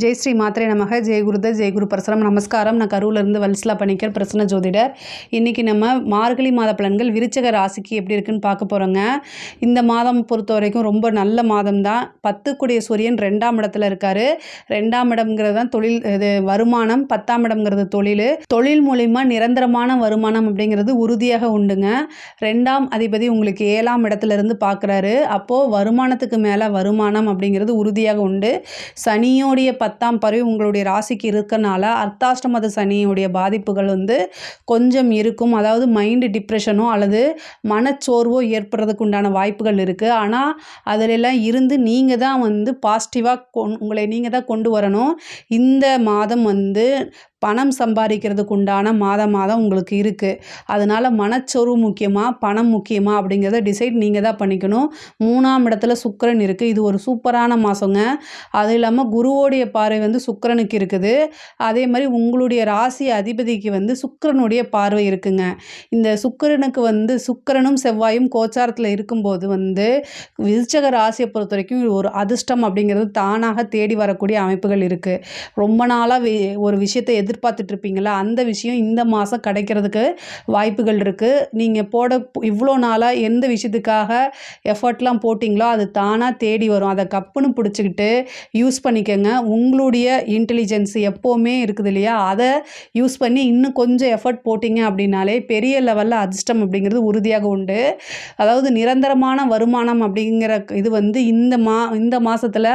ஜெய் ஸ்ரீ மாத்திரை நமக. ஜெய் குருத ஜெய் குரு பரசுரம். நமஸ்காரம். நான் கரூர்லேருந்து வல்சலா பணிக்கர் பிரசன்ன ஜோதிடர். இன்றைக்கி நம்ம மார்கழி மாத பலன்கள் விருச்சக ராசிக்கு எப்படி இருக்குன்னு பார்க்க போகிறோங்க இந்த மாதம் பொறுத்த வரைக்கும் ரொம்ப நல்ல மாதம் தான் பத்துக்குடைய சூரியன் ரெண்டாம் இடத்துல இருக்கார். ரெண்டாம் இடம்ங்கிறது தான் தொழில் இது வருமானம். பத்தாம் இடம்ங்கிறது தொழில். தொழில் மூலிமா நிரந்தரமான வருமானம் அப்படிங்கிறது உறுதியாக உண்டுங்க. ரெண்டாம் அதிபதி உங்களுக்கு ஏழாம் இடத்துல இருந்து பார்க்குறாரு அப்போது வருமானத்துக்கு மேலே வருமானம் அப்படிங்கிறது உறுதியாக உண்டு. சனியோடைய பத்தாம் பறவை உங்களுடைய ராசிக்கு இருக்கனால அர்த்தாஷ்டமத சனியுடைய பாதிப்புகள் வந்து கொஞ்சம் இருக்கும். அதாவது மைண்டு டிப்ரெஷனோ அல்லது மனச்சோர்வோ ஏற்படுறதுக்கு உண்டான வாய்ப்புகள் இருக்குது ஆனால் அதிலெல்லாம் இருந்து நீங்கள் தான் வந்து பாசிட்டிவாக கொண் உங்களை நீங்கள் தான் கொண்டு வரணும். இந்த மாதம் வந்து பணம் சம்பாதிக்கிறதுக்கு உண்டான மாதம் மாதம் உங்களுக்கு இருக்குது அதனால் மனச்சோர்வு முக்கியமாக பணம் முக்கியமாக அப்படிங்கிறத டிசைட் நீங்கள் தான் பண்ணிக்கணும். மூணாம் இடத்துல சுக்கரன் இருக்குது இது ஒரு சூப்பரான மாதங்க அது இல்லாமல் குருவோடைய பார்வை வந்து சுக்கிரனுக்கு இருக்குது. அதே மாதிரி உங்களுடைய ராசி அதிபதிக்கு வந்து சுக்கிரனுடைய பார்வை இருக்குங்க. இந்த சுக்கிரனுக்கு வந்து சுக்கிரனும் செவ்வாயும் கோச்சாரத்தில் இருக்கும்போது வந்து விருச்சக ராசியை பொறுத்த வரைக்கும் ஒரு அதிர்ஷ்டம் அப்படிங்கிறது தானாக தேடி வரக்கூடிய அமைப்புகள் இருக்குது ரொம்ப நாளாக ஒரு விஷயத்தை எதிர் இருப்பீங்களா அந்த விஷயம் இந்த மாதம் கிடைக்கிறதுக்கு வாய்ப்புகள் இருக்குது நீங்கள் போட இவ்வளோ நாளாக எந்த விஷயத்துக்காக எஃபர்ட்லாம் போட்டிங்களோ அது தானாக தேடி வரும். அதை கப்புன்னு பிடிச்சிக்கிட்டு யூஸ் பண்ணிக்கோங்க. உங்களுடைய இன்டெலிஜென்ஸ் எப்போவுமே இருக்குது இல்லையா? அதை யூஸ் பண்ணி இன்னும் கொஞ்சம் எஃபர்ட் போட்டிங்க அப்படின்னாலே பெரிய லெவலில் அதிர்ஷ்டம் அப்படிங்கிறது உறுதியாக உண்டு. அதாவது நிரந்தரமான வருமானம் அப்படிங்கிற இது வந்து இந்த மா இந்த மாதத்தில்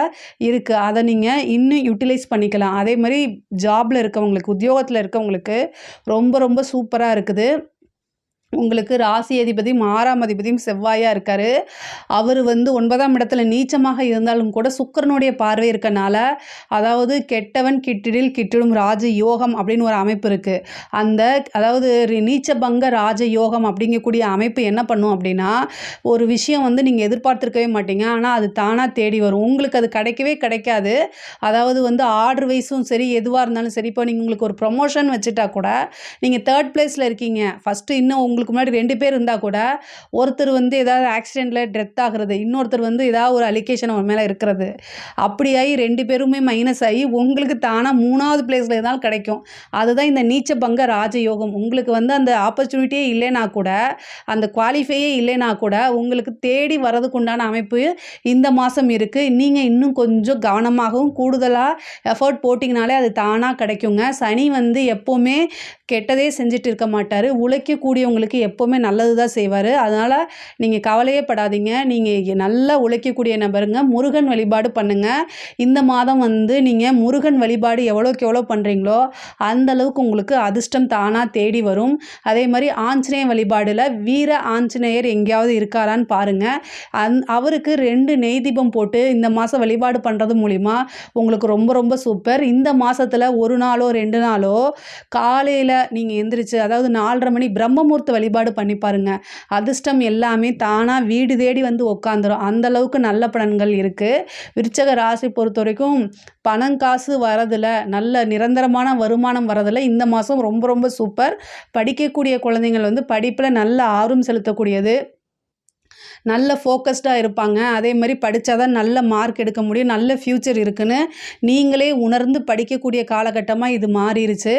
இருக்குது அதை நீங்கள் இன்னும் யூட்டிலைஸ் பண்ணிக்கலாம். அதே மாதிரி ஜாபில் இருக்கவங்களுக்கு உத்தியோகத்தில் இருக்கவங்களுக்கு ரொம்ப ரொம்ப சூப்பராக இருக்குது. உங்களுக்கு ராசி அதிபதியும் ஆறாம் அதிபதியும் செவ்வாயாக இருக்கார். அவர் வந்து ஒன்பதாம் இடத்துல நீச்சமாக இருந்தாலும் கூட சுக்கரனுடைய பார்வை இருக்கனால அதாவது கெட்டவன் கிட்டிடில் கிட்டிடும் ராஜ யோகம் அப்படின்னு ஒரு அமைப்பு இருக்குது அந்த அதாவது நீச்சபங்க ராஜ யோகம் அப்படிங்கக்கூடிய அமைப்பு என்ன பண்ணும் அப்படின்னா ஒரு விஷயம் வந்து நீங்கள் எதிர்பார்த்துருக்கவே மாட்டீங்க. ஆனால் அது தானாக தேடி வரும். உங்களுக்கு அது கிடைக்கவே கிடைக்காது. அதாவது வந்து ஆர்டர் வைஸும் சரி எதுவாக இருந்தாலும் சரி இப்போ நீங்கள் உங்களுக்கு ஒரு ப்ரொமோஷன் வச்சுட்டா கூட நீங்கள் தேர்ட் பிளேஸில் இருக்கீங்க. ஃபஸ்ட்டு இன்னும் உங்களுக்கு முன்னாடி ரெண்டு பேர் இருந்தால் கூட ஒருத்தர் வந்து ஏதாவது ஆக்சிடெண்ட்டில் டெத் ஆகிறது இன்னொருத்தர் வந்து ஏதாவது ஒரு அலிகேஷன் அவன் மேலே இருக்கிறது. அப்படியாகி ரெண்டு பேருமே மைனஸ் ஆகி உங்களுக்கு தானாக மூணாவது பிளேஸில் இருந்தாலும் கிடைக்கும். அதுதான் இந்த நீச்ச பங்க ராஜயோகம். உங்களுக்கு வந்து அந்த ஆப்பர்ச்சுனிட்டியே இல்லைனா கூட அந்த குவாலிஃபையே இல்லைனா கூட உங்களுக்கு தேடி வரதுக்கு உண்டான அமைப்பு இந்த மாதம் இருக்குது நீங்கள் இன்னும் கொஞ்சம் கவனமாகவும் கூடுதலாக எஃபர்ட் போட்டிங்கனாலே அது தானாக கிடைக்குங்க. சனி வந்து எப்போவுமே கெட்டதே செஞ்சுட்டு இருக்க மாட்டார். உழைக்கக்கூடியவங்களுக்கு எப்போவுமே நல்லது தான் செய்வார். அதனால் நீங்கள் கவலையே படாதீங்க நீங்கள் நல்லா உழைக்கக்கூடிய நபருங்க. முருகன் வழிபாடு பண்ணுங்கள் இந்த மாதம் வந்து நீங்கள் முருகன் வழிபாடு எவ்வளோக்கு எவ்வளோ பண்ணுறீங்களோ அந்தளவுக்கு உங்களுக்கு அதிர்ஷ்டம் தானாக தேடி வரும். அதே மாதிரி ஆஞ்சநேய வழிபாடில் வீர ஆஞ்சநேயர் எங்கேயாவது இருக்காரான்னு பாருங்கள் அந் அவருக்கு ரெண்டு நெய் தீபம் போட்டு இந்த மாதம் வழிபாடு பண்ணுறது மூலிமா உங்களுக்கு ரொம்ப ரொம்ப சூப்பர். இந்த மாதத்தில் ஒரு நாளோ ரெண்டு நாளோ காலையில் நீங்கள் எந்திரிச்சு அதாவது நாலரை மணி பிரம்மமூர்த்த வழிபாடு பண்ணி பாருங்கள் அதிர்ஷ்டம் எல்லாமே தானாக வீடு தேடி வந்து உக்காந்துரும். அந்த அளவுக்கு நல்ல பலன்கள் இருக்குது விருச்சக ராசி பொறுத்த வரைக்கும் பணம் காசு வரதில் நல்ல நிரந்தரமான வருமானம் வரதில் இந்த மாதம் ரொம்ப ரொம்ப சூப்பர். படிக்கக்கூடிய குழந்தைங்கள் வந்து படிப்பில் நல்ல ஆர்வம் செலுத்தக்கூடியது. நல்ல ஃபோக்கஸ்டாக இருப்பாங்க. அதே மாதிரி படித்தா தான் நல்ல மார்க் எடுக்க முடியும். நல்ல ஃப்யூச்சர் இருக்குன்னு நீங்களே உணர்ந்து படிக்கக்கூடிய காலகட்டமாக இது மாறிடுச்சு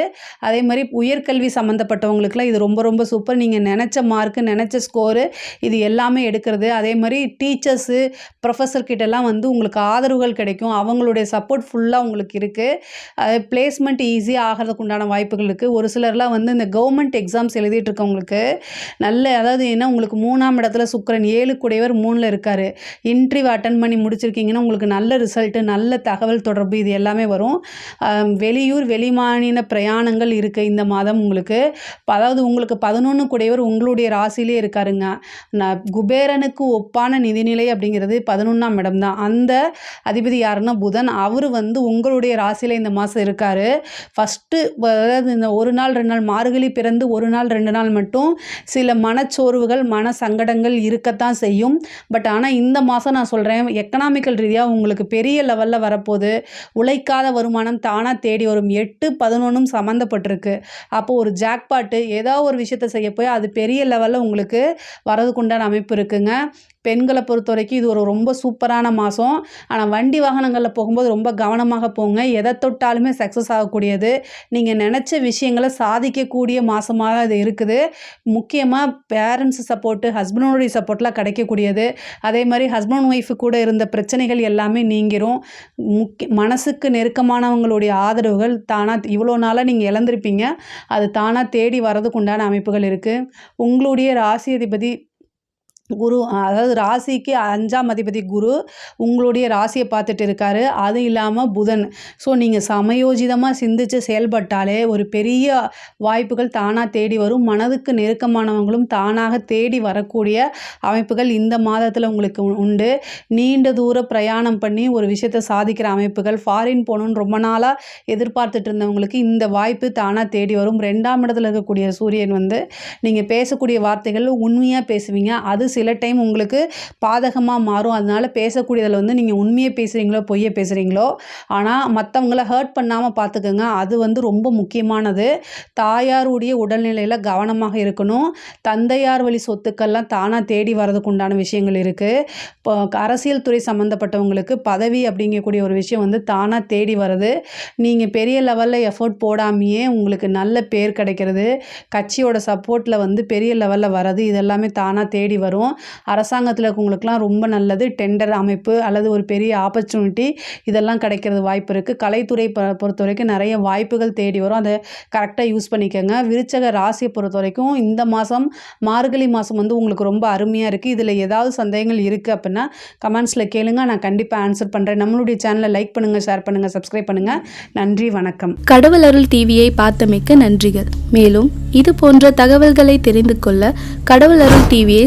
அதே மாதிரி உயர்கல்வி சம்மந்தப்பட்டவங்களுக்குலாம் இது ரொம்ப ரொம்ப சூப்பர் நீங்கள் நினச்ச மார்க்கு நினச்ச ஸ்கோரு இது எல்லாமே எடுக்கிறது. அதே மாதிரி டீச்சர்ஸு ப்ரொஃபஸர் கிட்டலாம் வந்து உங்களுக்கு ஆதரவுகள் கிடைக்கும். அவங்களுடைய சப்போர்ட் ஃபுல்லாக உங்களுக்கு இருக்குது பிளேஸ்மெண்ட் ஈஸியாக ஆகிறதுக்கு உண்டான வாய்ப்புகள் இருக்குது ஒரு சிலர்லாம் வந்து இந்த கவர்மெண்ட் எக்ஸாம்ஸ் எழுதிட்டு இருக்கவங்களுக்கு நல்ல அதாவது என்ன உங்களுக்கு மூணாம் இடத்துல சுக்கரன் ஏழு கூடையவர் மூணில் இருக்கார். இன்டர்வியூ அட்டன் பண்ணி முடிச்சிருக்கீங்கன்னா உங்களுக்கு நல்ல ரிசல்ட்டு நல்ல தகவல் தொடர்பு இது எல்லாமே வரும். வெளியூர் வெளிமாநில பிரயாணங்கள் இருக்குது இந்த மாதம் உங்களுக்கு. அதாவது உங்களுக்கு பதினொன்று குடையவர் உங்களுடைய ராசிலே இருக்காருங்க. நான் குபேரனுக்கு ஒப்பான நிதிநிலை அப்படிங்கிறது பதினொன்றாம் இடம் தான். அந்த அதிபதி யாருன்னா புதன். அவர் வந்து உங்களுடைய ராசியில் இந்த மாதம் இருக்கார். ஃபஸ்ட்டு அதாவது இந்த ஒரு நாள் ரெண்டு நாள் மார்கழி பிறந்து ஒரு நாள் ரெண்டு நாள் மட்டும் சில மனச்சோர்வுகள் மன சங்கடங்கள் இருக்கத்தான் செய்யும். பட் ஆனால் இந்த மாதம் நான் சொல்கிறேன் எக்கனாமிக்கல் ரீதியாக உங்களுக்கு பெரிய லெவலில் வரப்போகுது. உழைக்காத வருமானம் தானாக தேடி வரும். எட்டு பதினொன்றும் சம்மந்தப்பட்டிருக்கு. அப்போது ஒரு ஜாக்பாட்டு ஏதோ ஒரு விஷயத்தை செய்ய போய் அது பெரிய லெவலில் உங்களுக்கு வரதுக்குண்டான அமைப்பு இருக்குங்க. பெண்களை பொறுத்த வரைக்கும் இது ஒரு ரொம்ப சூப்பரான மாதம் ஆனால் வண்டி வாகனங்களில் போகும்போது ரொம்ப கவனமாக போங்க. எதை தொட்டாலுமே சக்ஸஸ் ஆகக்கூடியது. நீங்கள் நினச்ச விஷயங்களை சாதிக்கக்கூடிய மாதமாக இது இருக்குது. முக்கியமாக பேரண்ட்ஸ் சப்போர்ட்டு ஹஸ்பண்டோடைய சப்போர்ட்லாம் கிடைக்கக்கூடியது. அதே மாதிரி ஹஸ்பண்ட் ஒய்ஃபு கூட இருந்த பிரச்சனைகள் எல்லாமே நீங்கிரும். முக்கிய மனசுக்கு நெருக்கமானவங்களுடைய ஆதரவுகள் தானாக இவ்வளோ நாளாக நீங்கள் இழந்திருப்பீங்க. அது தானாக தேடி வரதுக்கு உண்டான அமைப்புகள் இருக்குது உங்களுடைய ராசி அதிபதி குரு அதாவது ராசிக்கு அஞ்சாம் அதிபதி குரு உங்களுடைய ராசியை பார்த்துட்டு இருக்காரு. அது இல்லாமல் புதன். ஸோ நீங்கள் சமயோஜிதமாக சிந்திச்சு செயல்பட்டாலே ஒரு பெரிய வாய்ப்புகள் தானாக தேடி வரும். மனதுக்கு நெருக்கமானவங்களும் தானாக தேடி வரக்கூடிய அமைப்புகள் இந்த மாதத்தில் உங்களுக்கு உண்டு. நீண்ட தூர பிரயாணம் பண்ணி ஒரு விஷயத்தை சாதிக்கிற அமைப்புகள் ஃபாரின் போகணுன்னு ரொம்ப நாளாக எதிர்பார்த்துட்டு இருந்தவங்களுக்கு இந்த வாய்ப்பு தானாக தேடி வரும். ரெண்டாம் இடத்துல இருக்கக்கூடிய சூரியன் வந்து நீங்கள் பேசக்கூடிய வார்த்தைகள் உண்மையாக பேசுவீங்க. அது சில டைம் உங்களுக்கு பாதகமாக மாறும். அதனால் பேசக்கூடியதில் வந்து நீங்கள் உண்மையை பேசுகிறீங்களோ பொய்யை பேசுகிறீங்களோ ஆனால் மற்றவங்கள ஹர்ட் பண்ணாமல் பார்த்துக்கோங்க அது வந்து ரொம்ப முக்கியமானது. தாயாருடைய உடல்நிலையில் கவனமாக இருக்கணும். தந்தையார் வழி சொத்துக்கள்லாம் தானாக தேடி வரதுக்கு உண்டான விஷயங்கள் இருக்குது இப்போ அரசியல் துறை சம்மந்தப்பட்டவங்களுக்கு பதவி அப்படிங்கக்கூடிய ஒரு விஷயம் வந்து தானாக தேடி வருது நீங்கள் பெரிய லெவலில் எஃபோர்ட் போடாமையே உங்களுக்கு நல்ல பேர் கிடைக்கிறது. கட்சியோட சப்போர்ட்டில் வந்து பெரிய லெவலில் வர்றது இதெல்லாமே தானாக தேடி வரும். அரசாங்கத்தில் இருக்கவங்களுக்குலாம் ரொம்ப நல்லது. டெண்டர் அமைப்பு அல்லது ஒரு பெரிய ஆப்பர்ச்சுனிட்டி இதெல்லாம் கிடைக்கிறது வாய்ப்பு இருக்குது கலைத்துறை பொறுத்த வரைக்கும் நிறைய வாய்ப்புகள் தேடி வரும். அதை கரெக்டாக யூஸ் பண்ணிக்கோங்க. விருச்சக ராசியை பொறுத்த வரைக்கும் இந்த மாதம் மார்கழி மாதம் வந்து உங்களுக்கு ரொம்ப அருமையாக இருக்குது இதில் ஏதாவது சந்தேகங்கள் இருக்குது அப்படின்னா கமெண்ட்ஸில் கேளுங்க. நான் கண்டிப்பாக ஆன்சர் பண்ணுறேன் நம்மளுடைய சேனலை லைக் பண்ணுங்கள் ஷேர் பண்ணுங்கள் சப்ஸ்கிரைப் பண்ணுங்கள் நன்றி வணக்கம். கடவுள் அருள் டிவியை பார்த்தமைக்கு நன்றிகள். மேலும் இது போன்ற தகவல்களை தெரிந்து கொள்ள கடவுள் அருள் டிவியை